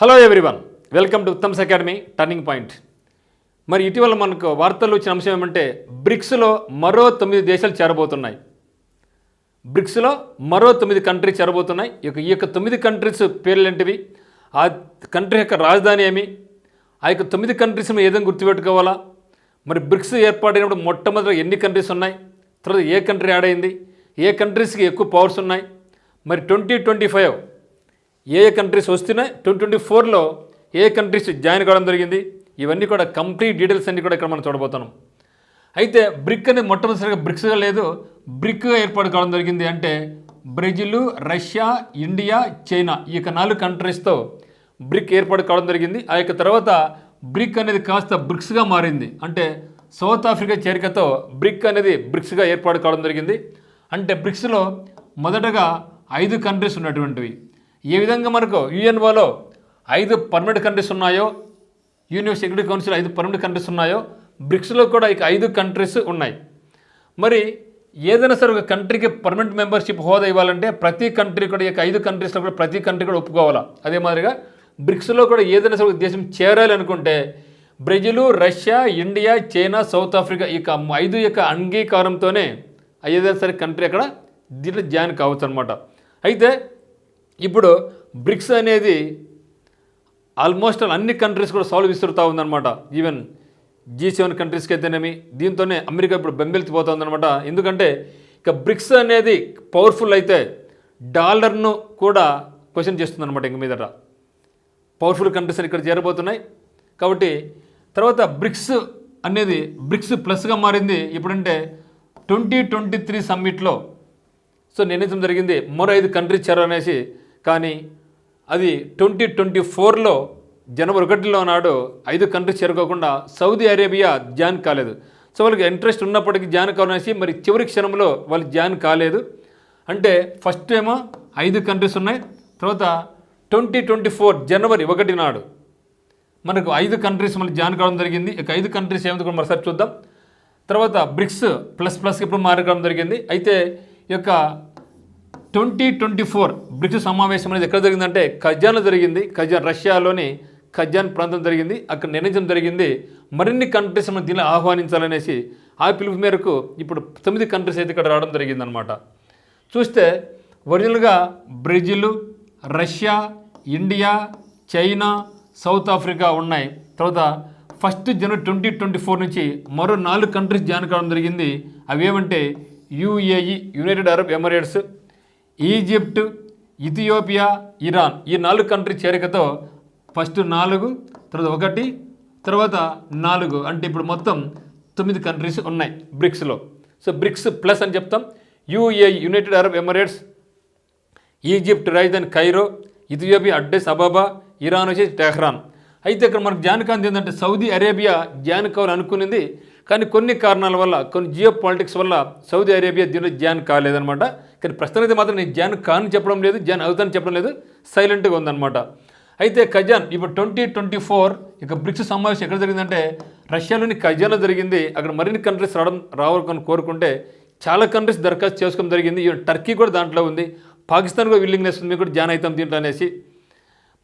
Hello everyone welcome to Uttam's academy turning point మరి ఇటీవల మనకు వార్తల్లో వచ్చిన అంశం ఏమంటే బ్రిక్స్లో మరో తొమ్మిది దేశాలు చేరబోతున్నాయి. బ్రిక్స్లో మరో తొమ్మిది కంట్రీ చేరబోతున్నాయి. ఈ యొక్క ఈ యొక్క తొమ్మిది కంట్రీస్ పేర్లు ఏంటివి ఆ కంట్రీ యొక్క రాజధాని ఏమి? ఆ యొక్క తొమ్మిది కంట్రీస్ మనం ఏదైనా గుర్తుపెట్టుకోవాలా? మరి బ్రిక్స్ ఏర్పాటైనప్పుడు మొట్టమొదటి ఎన్ని కంట్రీస్ ఉన్నాయి? తర్వాత ఏ కంట్రీ యాడ్ అయింది? ఏ కంట్రీస్కి ఎక్కువ పవర్స్ ఉన్నాయి? మరి ట్వంటీ ట్వంటీ ఫైవ్ ఏ ఏ కంట్రీస్ వస్తున్నాయి? ట్వంటీ ట్వంటీ ఫోర్లో ఏ కంట్రీస్ జాయిన్ కావడం జరిగింది? ఇవన్నీ కూడా కంప్లీట్ డీటెయిల్స్ అన్నీ కూడా ఇక్కడ మనం చూడబోతున్నాం. అయితే బ్రిక్ అనేది మొట్టమొదటిసారిగా బ్రిక్స్గా లేదు బ్రిక్గా ఏర్పాటు కావడం జరిగింది అంటే బ్రెజిల్ రష్యా ఇండియా చైనా ఈ యొక్క నాలుగు కంట్రీస్తో బ్రిక్ ఏర్పాటు కావడం జరిగింది. ఆ యొక్క తర్వాత బ్రిక్ అనేది కాస్త బ్రిక్స్గా మారింది. అంటే సౌత్ ఆఫ్రికా చేరికతో బ్రిక్ అనేది బ్రిక్స్గా ఏర్పాటు కావడం జరిగింది. అంటే బ్రిక్స్లో మొదటగా ఐదు కంట్రీస్ ఉన్నటువంటివి. ఏ విధంగా మనకు యుఎన్ఓలో ఐదు పర్మనెంట్ కంట్రీస్ ఉన్నాయో యూనియన్ సెక్యూరిటీ కౌన్సిల్ ఐదు పర్మనెంట్ కంట్రీస్ ఉన్నాయో బ్రిక్స్లో కూడా ఇక ఐదు కంట్రీస్ ఉన్నాయి. మరి ఏదైనా సరే ఒక కంట్రీకి పర్మనెంట్ మెంబర్షిప్ హోదా ఇవ్వాలంటే ప్రతి కంట్రీ కూడా ఈ ఐదు కంట్రీస్లో కూడా ప్రతి కంట్రీ కూడా ఒప్పుకోవాలా? అదే మాదిరిగా బ్రిక్స్లో కూడా ఏదైనా సరే ఒక దేశం చేరాలి అనుకుంటే Brazil Russia India China South Africa ఈ ఐదు యొక్క అంగీకారంతోనే ఏదైనా సరే కంట్రీ అక్కడ దీంట్లో జాయిన్ కావచ్చు అనమాట అయితే ఇప్పుడు బ్రిక్స్ అనేది ఆల్మోస్ట్ అన్ని కంట్రీస్ కూడా సాల్వ్ విసురుతూ ఉందన్నమాట. ఈవెన్ జీ సెవెన్ కంట్రీస్కి అయితేనేమి దీంతోనే అమెరికా ఇప్పుడు బెంబెలెత్తిపోతుందన్నమాట. ఎందుకంటే ఇక బ్రిక్స్ అనేది పవర్ఫుల్ అయితే డాలర్ను కూడా క్వశ్చన్ చేస్తుందన్నమాట ఇంక మీదట. పవర్ఫుల్ కంట్రీస్ ఇక్కడ చేరబోతున్నాయి. కాబట్టి తర్వాత బ్రిక్స్ అనేది బ్రిక్స్ ప్లస్గా మారింది ఎప్పుడంటే ట్వంటీ ట్వంటీ త్రీ సమ్మిట్లో సో నిర్ణయించడం జరిగింది. మరో ఐదు కంట్రీస్ చేరనేసి కానీ అది ట్వంటీ ట్వంటీ ఫోర్లో జనవరి ఒకటిలో నాడు ఐదు కంట్రీస్ చేరుకోకుండా సౌదీ అరేబియా జాయిన్ కాలేదు. సో వాళ్ళకి ఇంట్రెస్ట్ ఉన్నప్పటికీ జాయిన్ కావాలనేసి మరి చివరి క్షణంలో వాళ్ళు జాయిన్ కాలేదు. అంటే ఫస్ట్ ఏమో ఐదు కంట్రీస్ ఉన్నాయి. తర్వాత ట్వంటీ ట్వంటీ ఫోర్ జనవరి ఒకటి నాడు మనకు ఐదు కంట్రీస్ మళ్ళీ జాయిన్ కావడం జరిగింది. ఇక ఐదు కంట్రీస్ ఏమిటి కూడా మరోసారి చూద్దాం. తర్వాత బ్రిక్స్ ప్లస్ ప్లస్ ఇప్పుడు మారడం జరిగింది. అయితే ఈ యొక్క ట్వంటీ ట్వంటీ ఫోర్ బ్రిక్స్ సమావేశం అనేది ఎక్కడ జరిగిందంటే ఖజాన్లో జరిగింది. ఖజాన్ రష్యాలోని ఖజాన్ ప్రాంతం జరిగింది. అక్కడ నిర్ణయించడం జరిగింది. మరిన్ని కంట్రీస్ మనం దీనిలో ఆహ్వానించాలనేసి ఆ పిలుపు మేరకు ఇప్పుడు తొమ్మిది కంట్రీస్ అయితే ఇక్కడ రావడం జరిగిందనమాట చూస్తే ఒరిజినల్గా Brazil Russia India China South Africa ఉన్నాయి. తర్వాత first January twenty twenty four నుంచి మరో నాలుగు కంట్రీస్ జాయిన్ కావడం జరిగింది. అవేమంటే UAE UAE United Arab Emirates Egypt Ethiopia Iran ఈ నాలుగు కంట్రీ చేరికతో ఫస్ట్ నాలుగు తర్వాత ఒకటి తర్వాత నాలుగు. అంటే ఇప్పుడు మొత్తం తొమ్మిది కంట్రీస్ ఉన్నాయి బ్రిక్స్లో. సో బ్రిక్స్ ప్లస్ అని చెప్తాం. UA United Arab Emirates Egypt రాజధాని Cairo Ethiopia Addis Ababa Iran వచ్చేసి టెహ్రాన్. అయితే ఇక్కడ మనకు జానకాంతి ఏంటంటే సౌదీ అరేబియా జాయిన్ కావాలనుకునేది కానీ కొన్ని కారణాల వల్ల కొన్ని జియో పాలిటిక్స్ వల్ల సౌదీ అరేబియా దీనిలో జాయిన్ కాలేదనమాట కానీ ప్రస్తుతానికి మాత్రం నేను జాయిన్ కాని చెప్పడం లేదు జాయిన్ అవుతానని చెప్పడం లేదు సైలెంట్గా ఉందన్నమాట. అయితే ఖజాన్ ఇప్పుడు ట్వంటీ ట్వంటీ ఫోర్ ఇక బ్రిక్స్ సమావేశం ఎక్కడ జరిగిందంటే రష్యాలోని కజాన్లో జరిగింది. అక్కడ మరిన్ని కంట్రీస్ రావడం రావాలని కోరుకుంటే చాలా కంట్రీస్ దరఖాస్తు చేసుకోవడం జరిగింది. ఈ టర్కీ కూడా దాంట్లో ఉంది. పాకిస్తాన్ కూడా విల్లింగ్నెస్ ఉంది కూడా జాయిన్ అవుతాం దీంట్లో అనేసి.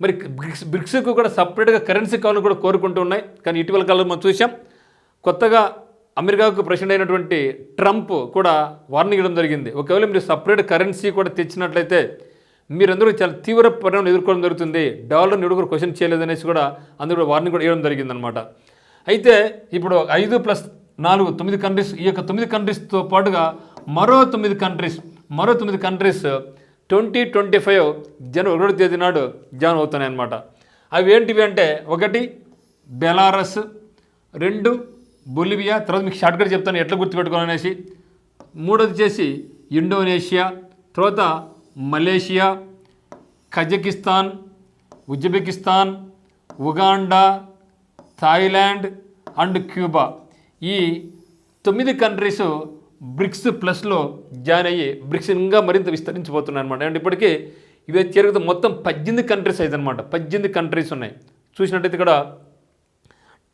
మరి బ్రిక్స్ బ్రిక్స్కు కూడా సపరేట్గా కరెన్సీ కావాలని కూడా కోరుకుంటూ ఉన్నాయి. కానీ ఇటీవల కాలంలో మనం చూసాం కొత్తగా అమెరికాకు ప్రెసిడెంట్ అయినటువంటి ట్రంప్ కూడా వార్నింగ్ ఇవ్వడం జరిగింది. ఒకవేళ మీరు సపరేట్ కరెన్సీ కూడా తెచ్చినట్లయితే మీరందరూ చాలా తీవ్ర పరిణామం ఎదుర్కోవడం జరుగుతుంది. డాలర్ని ఎవరు క్వశ్చన్ చేయలేదనేసి కూడా అందరూ కూడా వార్నింగ్ కూడా ఇవ్వడం జరిగిందనమాట అయితే ఇప్పుడు ఐదు ప్లస్ నాలుగు తొమ్మిది కంట్రీస్ ఈ యొక్క తొమ్మిది కంట్రీస్తో పాటుగా మరో తొమ్మిది కంట్రీస్ మరో తొమ్మిది countries twenty twenty five January ఒకటో తేదీ నాడు జాయిన్ అవుతున్నాయి అన్నమాట అవి ఏంటివి అంటే ఒకటి బెలారస్ రెండు బొలివియా తర్వాత మీకు షార్ట్కట్ చెప్తాను ఎట్లా గుర్తుపెట్టుకోవాలనేసి మూడోది చేసి ఇండోనేషియా తర్వాత Malaysia Kazakhstan Uzbekistan Uganda Thailand and Cuba. ఈ తొమ్మిది కంట్రీస్ బ్రిక్స్ ప్లస్లో జాయిన్ అయ్యి బ్రిక్స్ ఇంకా మరింత విస్తరించిపోతున్నాయి అనమాట అంటే ఇప్పటికీ ఇవి చేరుకుతో మొత్తం పద్దెనిమిది కంట్రీస్ అయితే అనమాట పద్దెనిమిది కంట్రీస్ ఉన్నాయి. చూసినట్టయితే ఇక్కడ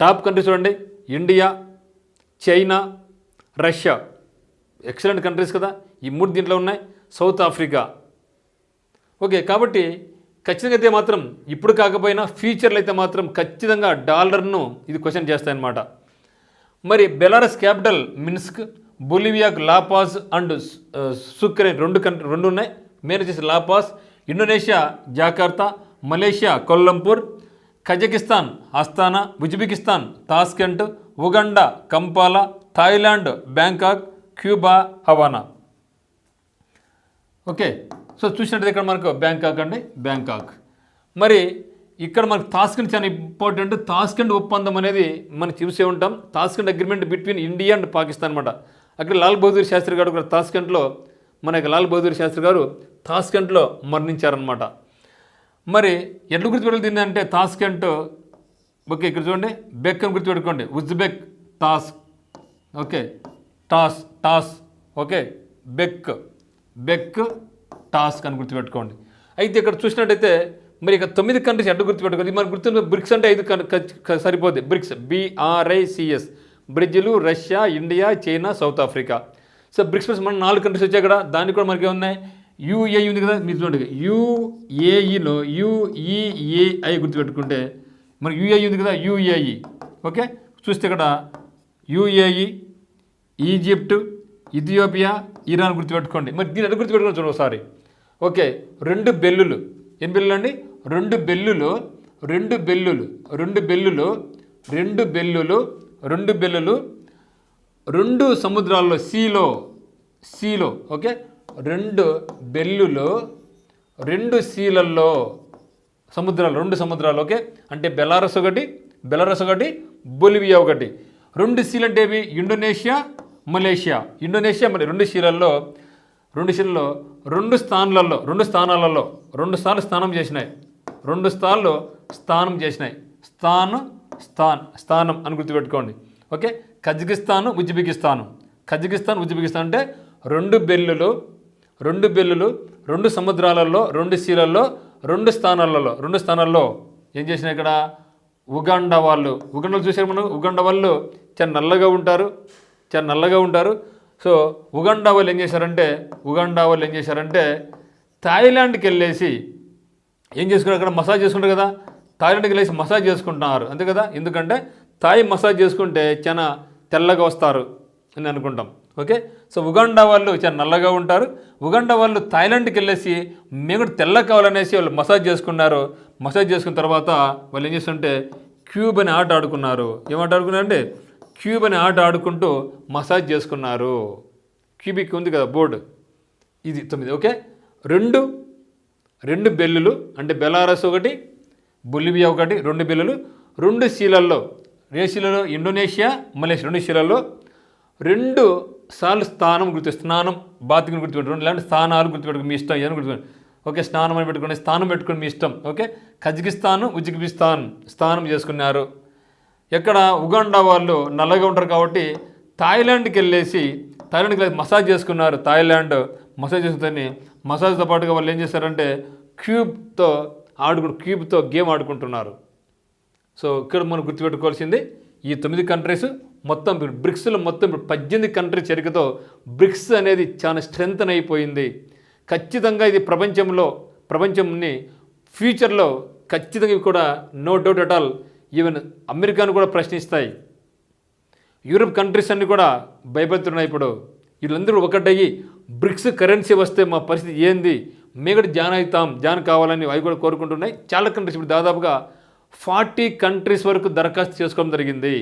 టాప్ కంట్రీస్ చూడండి. India China Russia. Excellent countries కదా. ఈ మూడు దీంట్లో ఉన్నాయి. సౌత్ ఆఫ్రికా ఓకే కాబట్టి ఖచ్చితంగా అయితే మాత్రం ఇప్పుడు కాకపోయినా ఫ్యూచర్లో అయితే మాత్రం ఖచ్చితంగా డాలర్ను ఇది క్వశ్చన్ చేస్తాయన్నమాట. మరి బెలారస్ క్యాపిటల్ మిన్స్క్ బొలివియాకు లాపాస్ అండ్ సుక్రెయిన్ రెండు కంట్రీ రెండు ఉన్నాయి. Main La Paz Indonesia Jakarta Malaysia Kuala Lumpur Kazakhstan Astana Uzbekistan Tashkent Uganda Kampala Thailand Bangkok Cuba Havana. Okay so చూసినట్టు ఇక్కడ మనకు బ్యాంకాక్ అండి బ్యాంకాక్. మరి ఇక్కడ మనకు తాస్కెంట్ చాలా ఇంపార్టెంట్. తాస్కెంట్ ఒప్పందం అనేది మనం చూసే ఉంటాం. Tashkent agreement between India and Pakistan అనమాట అక్కడ లాల్ బహదూర్ శాస్త్రి గారు కూడా తాస్కెంట్లో మన యొక్క లాల్ బహదూర్ శాస్త్రి గారు తాస్కెంట్లో మరణించారనమాట మరి ఎట్లు గుర్తుపెట్టుకుంది అంటే తాస్కెంట్ ఓకే ఇక్కడ చూడండి. బెక్ అని గుర్తుపెట్టుకోండి Uzbek tas okay. Tas tas. Okay. Bek. Bek task అని గుర్తుపెట్టుకోండి అయితే ఇక్కడ చూసినట్టయితే మరి ఇక తొమ్మిది కంట్రీస్ ఎట్లా గుర్తుపెట్టుకోండి మరి గుర్తు బ్రిక్స్ అంటే ఐదు సరిపోద్ది. BRICS. B R I C S Brazil Russia India China South Africa. So BRICS plus మన నాలుగు కంట్రీస్ వచ్చాయి కదా దానికి కూడా మనకి ఉన్నాయి యూఏఈ ఉంది కదా మీరు చూడండి. యూఏఈలో యూఈఏఐ గుర్తుపెట్టుకుంటే మరి యూఏఈ ఉంది కదా యూఏఈ ఓకే? చూస్తే ఇక్కడ యూఏఈ ఈజిప్ట్ ఇథియోపియా ఇరాన్ గుర్తుపెట్టుకోండి. మరి దీని ఎట్లా గుర్తుపెట్టుకోండి చూడండి ఒకసారి. ఓకే రెండు బెల్లులు. ఎన్ని బెల్లులు అండి? రెండు బెల్లులు రెండు బెల్లులు రెండు బెల్లులు రెండు బెల్లులు రెండు బెల్లులు రెండు సముద్రాల్లో సీలో సీలో ఓకే? రెండు బెల్లులు రెండు సీలల్లో సముద్రాలు రెండు సముద్రాలు ఓకే? అంటే బెలారస్ ఒకటి బెలారస్ ఒకటి బొలివియా ఒకటి. రెండు సీలు అంటే ఏవి ఇండోనేషియా మలేషియా. ఇండోనేషియా మరి రెండు సీలల్లో రెండు సీలలో రెండు స్థానాలలో రెండు స్థానాలలో రెండు సార్లు స్నానం చేసినాయి. రెండు స్థానాలు స్థానం చేసినాయి. స్థానం స్థాన్ స్థానం అని గుర్తుపెట్టుకోండి. Okay? Kazakhstan Uzbekistan. Kazakhstan Uzbekistan అంటే రెండు బెల్లులు రెండు బెల్లులు రెండు సముద్రాలలో రెండు సీలల్లో రెండు స్థానాలలో. రెండు స్థానాల్లో ఏం చేసినా ఇక్కడ? ఉగాండా వాళ్ళు. ఉగండలు చూసారు మనం? ఉగండ వాళ్ళు చాలా నల్లగా ఉంటారు. చాలా నల్లగా ఉంటారు. సో ఉగండ వాళ్ళు ఏం చేశారంటే ఉగండ వాళ్ళు ఏం చేశారంటే థాయిలాండ్కి వెళ్ళేసి ఏం చేసుకున్నారు? అక్కడ మసాజ్ చేసుకుంటారు కదా? థాయిలాండ్కి వెళ్ళేసి మసాజ్ చేసుకుంటున్నారు. అంతే కదా? ఎందుకంటే థాయి మసాజ్ చేసుకుంటే చాలా తెల్లగా వస్తారు అని అనుకుంటాం. ఓకే? సో ఉగాండా వాళ్ళు చాలా నల్లగా ఉంటారు. ఉగాండా వాళ్ళు థాయిలాండ్కి వెళ్ళేసి మేము కూడా తెల్ల కావాలనేసి వాళ్ళు మసాజ్ చేసుకున్నారు. మసాజ్ చేసుకున్న తర్వాత వాళ్ళు ఏం చేస్తుంటే క్యూబ్ అనే ఆట ఆడుకున్నారు. ఏమాట ఆడుకున్నారంటే క్యూబ్ అనే ఆట ఆడుకుంటూ మసాజ్ చేసుకున్నారు. క్యూబిక్ ఉంది కదా బోర్డు. ఇది తొమ్మిది ఓకే? రెండు రెండు బెల్లులు అంటే బెలారస్ ఒకటి బొలివియా ఒకటి రెండు బెల్లులు రెండు శీలల్లో ఏ శీలలో ఇండోనేషియా మలేషియా రెండు శీలల్లో రెండు సార్లు స్థానం గుర్తు స్నానం బాత్రూమ్ గుర్తుపెట్టు లేదంటే స్నానాలు స్థానాలు గుర్తుపెట్టుకుని మీ ఇష్టం ఏదైనా గుర్తుపెట్టుకోండి. ఓకే స్నానం అని పెట్టుకోండి. స్థానం పెట్టుకుని మీ ఇష్టం. ఓకే కజకిస్తాన్ ఉజ్బెకిస్తాన్ స్నానం చేసుకున్నారు. ఎక్కడ? ఉగాండా వాళ్ళు నల్లగా ఉంటారు కాబట్టి థాయిలాండ్కి వెళ్ళేసి థాయిలాండ్కి వెళ్ళి మసాజ్ చేసుకున్నారు. థాయిలాండ్ మసాజ్ చేసుకుని మసాజ్తో పాటుగా వాళ్ళు ఏం చేశారంటే క్యూబ్తో ఆడుకు క్యూబ్తో గేమ్ ఆడుకుంటున్నారు. సో ఇక్కడ మనం గుర్తుపెట్టుకోవాల్సింది ఈ తొమ్మిది కంట్రీస్ మొత్తం బ్రిక్స్లో మొత్తం పద్దెనిమిది కంట్రీ చేరికతో బ్రిక్స్ అనేది చాలా స్ట్రెంగ్త్ అయిపోయింది. ఖచ్చితంగా ఇది ప్రపంచంలో ప్రపంచంని ఫ్యూచర్లో ఖచ్చితంగా ఇవి కూడా no doubt at all. Even అమెరికాను కూడా ప్రశ్నిస్తాయి. యూరప్ కంట్రీస్ అన్నీ కూడా భయపడుతున్నాయి ఇప్పుడు. వీళ్ళందరూ ఒకటయ్యి బ్రిక్స్ కరెన్సీ వస్తే మా పరిస్థితి ఏంది? మేము కూడా జాన్ అవుతాం జాన్ కావాలని అవి కూడా కోరుకుంటున్నాయి. చాలా కంట్రీస్ ఇప్పుడు దాదాపుగా ఫార్టీ కంట్రీస్ వరకు దరఖాస్తు చేసుకోవడం జరిగింది.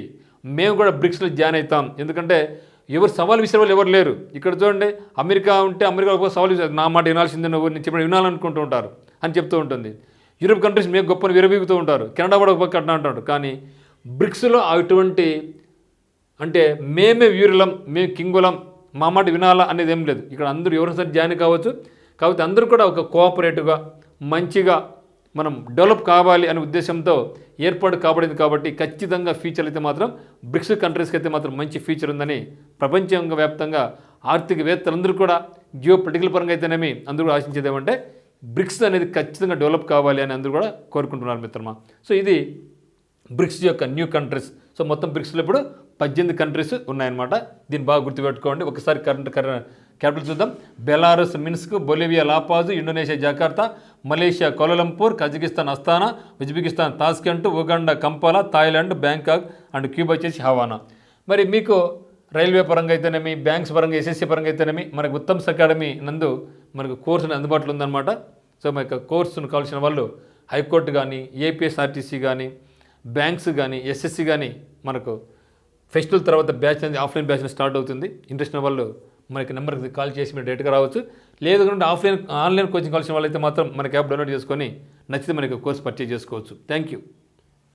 మేము కూడా బ్రిక్స్లో జాయిన్ అవుతాం. ఎందుకంటే ఎవరు సవాల్ విసిరే వాళ్ళు ఎవరు లేరు. ఇక్కడ చూడండి అమెరికా ఉంటే అమెరికా ఒక సవాల్ విసిరారు నా మాట వినాల్సిందే నువ్వు నేను చెప్పిన వినాలనుకుంటూ ఉంటారు అని చెప్తూ ఉంటుంది. యూరోప్ కంట్రీస్ మేము గొప్పని విరవీగుతూ ఉంటారు. కెనడా కూడా ఒక కట్టిన అట్లా అంటాడు. కానీ బ్రిక్స్లో అటువంటి అంటే మేమే వీరులం మేము కింగులం మా మాట వినాలా అనేది ఏం లేదు. ఇక్కడ అందరూ ఎవరిసారి జాయిన్ కావచ్చు. కాబట్టి అందరూ కూడా ఒక కోఆపరేటివ్గా మంచిగా మనం డెవలప్ కావాలి అనే ఉద్దేశంతో ఏర్పాటు కాబడింది కాబట్టి ఖచ్చితంగా ఫ్యూచర్ అయితే మాత్రం బ్రిక్స్ కంట్రీస్కి అయితే మాత్రం మంచి ఫ్యూచర్ ఉందని ప్రపంచంగా వ్యాప్తంగా ఆర్థికవేత్తలందరూ కూడా జియో పొలిటికల్ పరంగా అయితేనేమి అందరూ కూడా ఆశించేది ఏమంటే బ్రిక్స్ అనేది ఖచ్చితంగా డెవలప్ కావాలి అని అందరూ కూడా కోరుకుంటున్నారు మిత్రమా. సో ఇది బ్రిక్స్ యొక్క న్యూ కంట్రీస్ సో మొత్తం బ్రిక్స్లో ఇప్పుడు పద్దెనిమిది కంట్రీస్ ఉన్నాయన్నమాట. దీన్ని బాగా గుర్తుపెట్టుకోండి. ఒకసారి కరెంట్ క్యాపిటల్ చూద్దాం. Belarus Minsk Bolivia La Paz Indonesia Jakarta Malaysia Kuala Lumpur Kazakhstan Astana Uzbekistan Tashkent Uganda Kampala Thailand Bangkok and Cuba వచ్చేసి హవానా. మరి మీకు రైల్వే పరంగా అయితేనేమి బ్యాంక్స్ పరంగా ఎస్ఎస్సి పరంగా అయితేనేమి మనకు ఉత్తమ్స్ అకాడమీ నందు మనకు కోర్సు అందుబాటులో ఉందన్నమాట. సో మన యొక్క కోర్సును కావాల్సిన వాళ్ళు హైకోర్టు కానీ ఏపీఎస్ఆర్టీసీ కానీ బ్యాంక్స్ కానీ ఎస్ఎస్సీ కానీ మనకు ఫెస్టివల్ తర్వాత బ్యాచ్ అనేది ఆఫ్లైన్ బ్యాచ్ స్టార్ట్ అవుతుంది. ఇంట్రెస్ట్ ఉన్న వాళ్ళు మనకి నెంబర్కి కాల్ చేసి మీరు డైరెక్ట్గా రావచ్చు. లేదు కంటే ఆఫ్లైన్ ఆన్లైన్ కోచింగ్ కావాల్సిన వాళ్ళైతే మాత్రం మనకి యాప్ డౌన్లోడ్ చేసుకొని నచ్చితే మనకి కోర్స్ పర్చేజ్ చేసుకోవచ్చు. Thank you